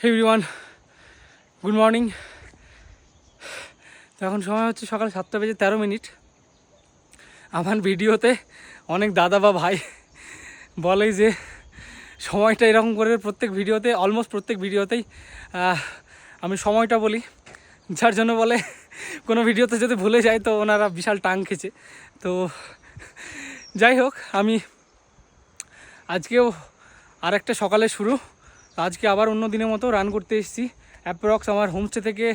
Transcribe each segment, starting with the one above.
হে everyone good morning তো এখন সময় হচ্ছে সকাল সাতটা বেজে তেরো মিনিট। আমার ভিডিওতে অনেক দাদা বা ভাই বলে যে, সময়টা এরকম করে প্রত্যেক ভিডিওতে অলমোস্ট প্রত্যেক ভিডিওতেই আমি সময়টা বলি। যার জন্য বলে, কোনো ভিডিওতে যদি ভুলে যায় তো ওনারা বিশাল টাং খেছে তো যাই হোক, আমি আজকেও আর একটা সকালে শুরু। আজকে আবার অন্য দিনের মতো রান করতে এসেছি। অ্যাপ্রক্স আমার হোমস্টে থেকে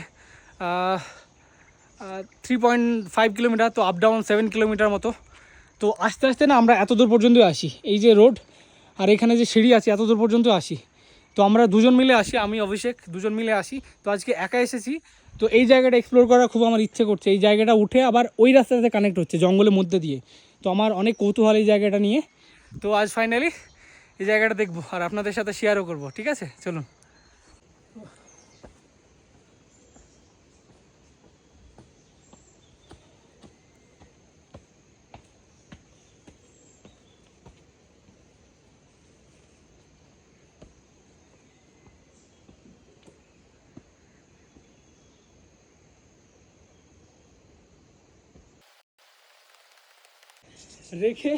থ্রি পয়েন্ট ফাইভ কিলোমিটার তো আপ ডাউন সেভেন কিলোমিটার মতো। তো আস্তে আস্তে না আমরা এত দূর পর্যন্ত আসি, এই যে রোড আর এখানে যে সিঁড়ি আছে, এত দূর পর্যন্ত আসি। তো আমরা দুজন মিলে আসি, আমি, অভিষেক, দুজন মিলে আসি। তো আজকে একা এসেছি, তো এই জায়গাটা এক্সপ্লোর করার খুব আমার ইচ্ছে করছে। এই জায়গাটা উঠে আবার ওই রাস্তাতে কানেক্ট হচ্ছে, জঙ্গলের মধ্যে দিয়ে। তো আমার অনেক কৌতূহল এই জায়গাটা নিয়ে। তো আজ ফাইনালি এই জায়গাটা দেখব আর আপনাদের সাথে শেয়ারও করব ঠিক আছে? চলুন। রেখে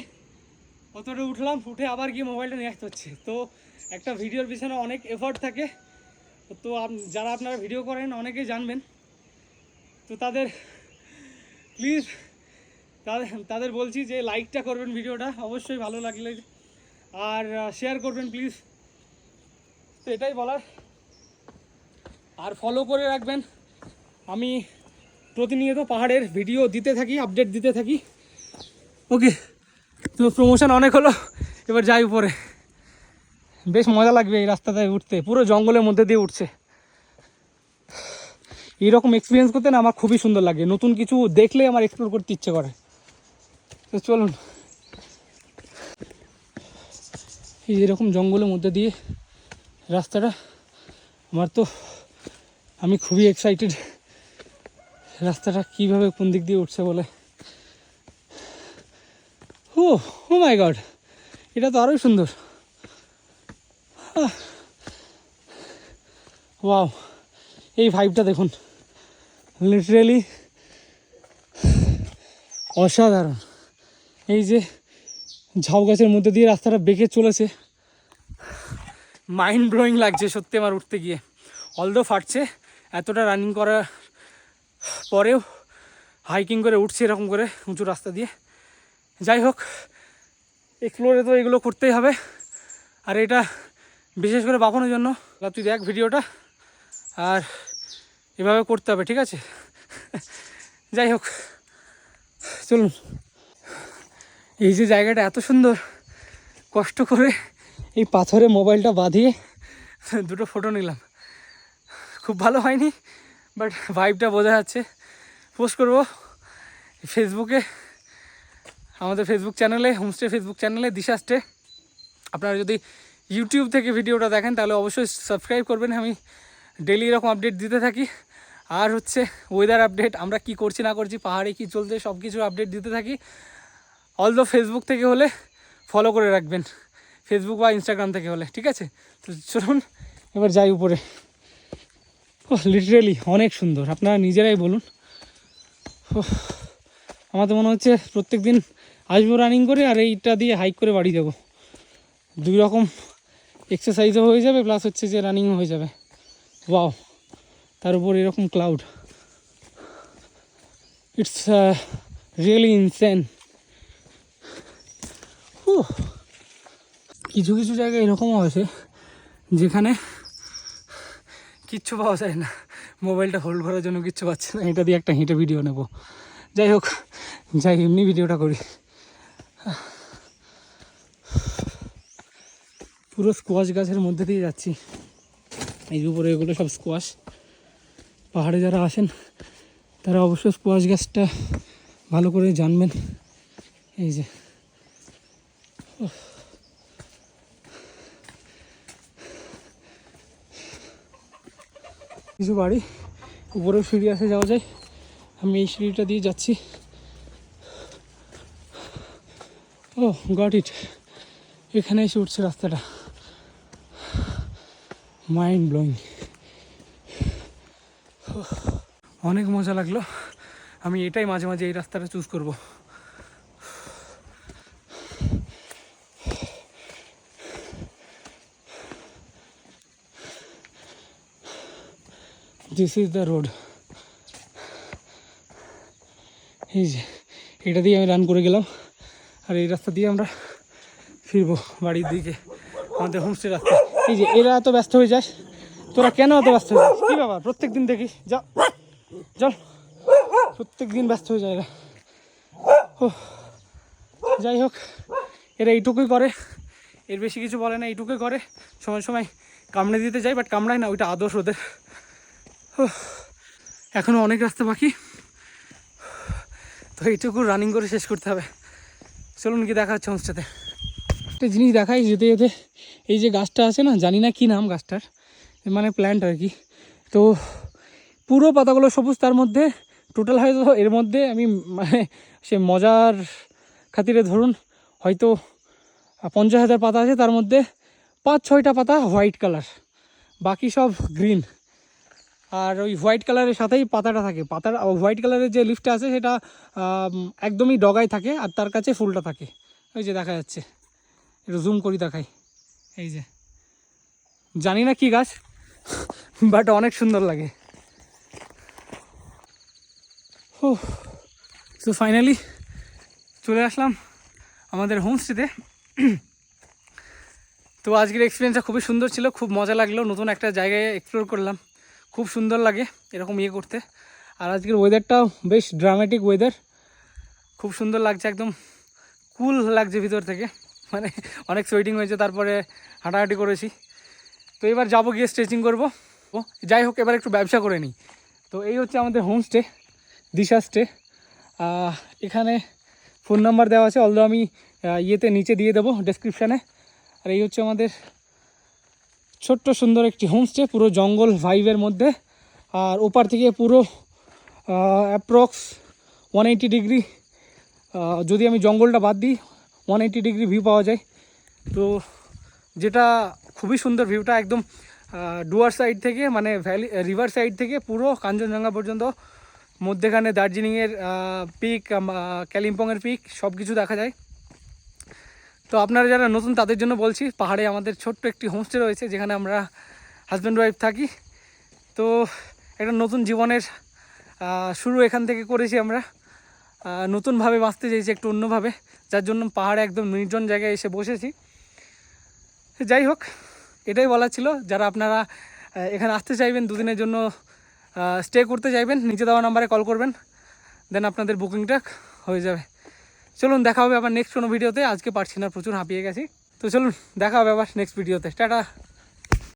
অতটা উঠলাম, উঠে আবার গিয়ে মোবাইলটা নিয়ে আসতে হচ্ছে। তো একটা ভিডিওর পিছনে অনেক এফর্ট থাকে। তো যারা আপনারা ভিডিও করেন, অনেকেই জানবেন। তো তাদের প্লিজ তাদের তাদের বলছি যে লাইকটা করবেন ভিডিওটা, অবশ্যই ভালো লাগলে। আর শেয়ার করবেন প্লিজ তো এটাই বলার। আর ফলো করে রাখবেন। আমি প্রতিনিয়ত পাহাড়ের ভিডিও দিতে থাকি আপডেট দিতে থাকি। ওকে তো প্রমোশন অনেক হলো, এবার যাই উপরে। বেশ মজা লাগবে এই রাস্তাতে উঠতে, পুরো জঙ্গলের মধ্যে দিয়ে উঠছে। এইরকম এক্সপিরিয়েন্স করতে না আমার খুবই সুন্দর লাগে, নতুন কিছু দেখলে আমার এক্সপ্লোর করতে ইচ্ছে করে। তো চলুন। এই এরকম জঙ্গলের মধ্যে দিয়ে রাস্তাটা, আমার তো, আমি খুবই এক্সাইটেড রাস্তাটা কীভাবে কোন দিক দিয়ে উঠছে বলে। ও ও মাই গড এটা তো আরোই সুন্দর। ওয়াও এই ভাইবটা দেখুন। লিটারেলি অসাধারণ। এই যে ঝাউ গাছের মধ্যে দিয়ে রাস্তাটা বেঁকে চলেছে। মাইন্ড ব্লোয়িং লাগছে সত্যি আমার উঠতে গিয়ে। অলদো ফাটছে, এতটা রানিং করার পরেও হাইকিং করে উঠছে এরকম করে উঁচু রাস্তা দিয়ে। যাই হোক এক্সপ্লোরে তো এগুলো করতেই হবে। আর এটা বিশেষ করে বাপানোর জন্য। তুই দেখ ভিডিওটা, আর এভাবে করতে হবে, ঠিক আছে? যাই হোক চলুন। এই যে জায়গাটা এত সুন্দর, কষ্ট করে এই পাথরে মোবাইলটা বাঁধিয়ে দুটো ফটো নিলাম। খুব ভালো হয়নি বাট ভাইবটা বোঝা যাচ্ছে। পোস্ট করব ফেসবুকে আমাদের ফেসবুক চ্যানেলে হোমস্টে ফেসবুক চ্যানেলে দিশাস্টে আপনারা যদি ইউটিউব থেকে ভিডিওটা দেখেন তাহলে অবশ্যই সাবস্ক্রাইব করবেন। আমি ডেলি এরকম আপডেট দিতে থাকি। আর হচ্ছে ওয়েদার আপডেট আমরা কি করছি না করছি পাহাড়ে কি চলছে সব কিছুর আপডেট দিতে থাকি। অলদো ফেসবুক থেকে হলে ফলো করে রাখবেন। ফেসবুক বা ইনস্টাগ্রাম থেকে হলে ঠিক আছে? তো চলুন এবার যাই উপরে। ও লিটারেলি অনেক সুন্দর। আপনারা নিজেরাই বলুন। ওহ, আমার তো মনে হচ্ছে প্রত্যেক দিন আসব রানিং করে আর এইটা দিয়ে হাইক করে বাড়ি যাব। দুই রকম এক্সারসাইজও হয়ে যাবে প্লাস হচ্ছে যে রানিংও হয়ে যাবে। ওয়াও তার উপর এরকম ক্লাউড ইটস রিয়েলি ইনসেন কিছু কিছু জায়গায় এরকমও আছে, যেখানে কিচ্ছু পাওয়া যায় না। মোবাইলটা হোল্ড করার জন্য কিচ্ছু পাচ্ছে না। এটা দিয়ে একটা হেঁটে ভিডিও নেব। যাই হোক যাই, এমনি ভিডিওটা করি। পুরো স্কোয়াশ গাছের মধ্যে দিয়ে যাচ্ছি। এই উপরে এগুলো সব স্কোয়াশ পাহাড়ে যারা আসেন, তারা অবশ্যই স্কোয়াশ গাছটা ভালো করে জানবেন। এই যে। কিছু বাড়ি, উপরেও সিঁড়ি আসে যাওয়া যায়। আমি এই সিঁড়িটা দিয়ে যাচ্ছি। ও গট ইট এখানে এসে উঠছে রাস্তাটা। মাইন্ড ব্লোয়িং অনেক মজা লাগল। আমি এটাই মাঝে মাঝে এই রাস্তাটা চুজ করব। দিস ইজ দ্য রোড এই যে, এটা দিয়ে আমি রান করে গেলাম। আর এই রাস্তা দিয়ে আমরা ফিরবো বাড়ির দিকে, আমাদের হোমস্টে রাস্তা। এই যে, এরা এত ব্যস্ত হয়ে যায়, তোরা কেন এত ব্যস্ত হয়ে যাস? কী ব্যাপার? প্রত্যেক দিন দেখি যা চল প্রত্যেক দিন ব্যস্ত হয়ে যায় এরা। ও, যাই হোক, এরা এইটুকুই করে। এর বেশি কিছু বলে না, এইটুকুই করে। সময় সময় কামড়ে দিতে যায় বাট কামড়ায় না, ওইটা আদর্শ ওদের। এখনও অনেক রাস্তা বাকি। তো এইটুকু রানিং করে শেষ করতে হবে। চলুন কি দেখা হচ্ছে হোমস্টেতে একটা জিনিস দেখাই যেতে যেতে, এই যে গাছটা আছে না, জানি না কি নাম গাছটার মানে প্ল্যান্ট আর কি। তো পুরো পাতাগুলো সবুজ, তার মধ্যে টোটাল হয়তো এর মধ্যে আমি মানে সে মজার খাতিরে ধরুন, হয়তো পঞ্চাশ হাজার পাতা আছে, তার মধ্যে পাঁচ ছয়টা পাতা হোয়াইট কালার বাকি সব গ্রিন আর ওই হোয়াইট কালারের সাথেই পাতাটা থাকে। পাতার হোয়াইট কালারের যে লিফটটা আছে সেটা একদমই ডগায় থাকে আর তার কাছে ফুলটা থাকে। ওই যে দেখা যাচ্ছে। একটু জুম করি দেখাই। এই যে। জানি না কি গাছ বাট অনেক সুন্দর লাগে। ও তো ফাইনালি চলে আসলাম আমাদের হোমস্টেতে তো আজকের এক্সপিরিয়েন্সটা খুবই সুন্দর ছিল, খুব মজা লাগল, নতুন একটা জায়গায় এক্সপ্লোর করলাম। খুব সুন্দর লাগে এরকম ইয়ে করতে। আর আজকের ওয়েদারটাও বেশ ড্রামেটিক ওয়েদার খুব সুন্দর লাগছে একদম। কুল লাগছে ভিতর থেকে। মানে অনেক সোয়েটিং হয়েছে, তারপরে হাঁটাহাঁটি করেছি। তো এবার যাব গিয়ে স্ট্রেচিং করব। ও, যাই হোক, এবার একটু ব্যবসা করে নিই। তো এই হচ্ছে আমাদের হোমস্টে দিশা স্টে এখানে ফোন নাম্বার দেওয়া আছে অলদো আমি ইয়েতে নিচে দিয়ে দেবো ডেসক্রিপশানে আর এই হচ্ছে আমাদের ছোট্ট সুন্দর একটি হোমস্টে, পুরো জঙ্গল ভাইবের মধ্যে। আর ওপার থেকে পুরো অ্যাপ্রক্স ওয়ান এইটি ডিগ্রি যদি আমি জঙ্গলটা বাদ দিই ওয়ান এইটি ডিগ্রি ভিউ পাওয়া যায়। তো যেটা খুবই সুন্দর ভিউটা একদম ডুয়ার সাইড থেকে মানে ভ্যালি রিভার সাইড থেকে পুরো কাঞ্চনজঙ্ঘা পর্যন্ত। মধ্যেখানে দার্জিলিংয়ের পিক কালিম্পংয়ের পিক সব কিছু দেখা যায়। তো আপনারা যারা নতুন তাদের জন্য বলছি, পাহাড়ে আমাদের ছোট্ট একটি হোমস্টে রয়েছে যেখানে আমরা হাজব্যান্ড ওয়াইফ থাকি। তো একটা নতুন জীবনের শুরু এখান থেকে করেছি আমরা। নতুনভাবে বাঁচতে চাইছি একটু অন্যভাবে, যার জন্য পাহাড়ে একদম নির্জন জায়গায় এসে বসেছি। যাই হোক, এটাই বলা ছিল। যারা আপনারা এখানে আসতে চাইবেন, দুদিনের জন্য স্টে করতে চাইবেন, নিচে দেওয়া নাম্বারে কল করবেন দেন আপনাদের বুকিংটা হয়ে যাবে। চলুন দেখা হবে আবার নেক্সট কোনো ভিডিওতে আজকে পারছি না প্রচুর হাঁপিয়ে গেছি। তো চলুন, দেখা হবে আবার নেক্সট ভিডিওতে টাটা।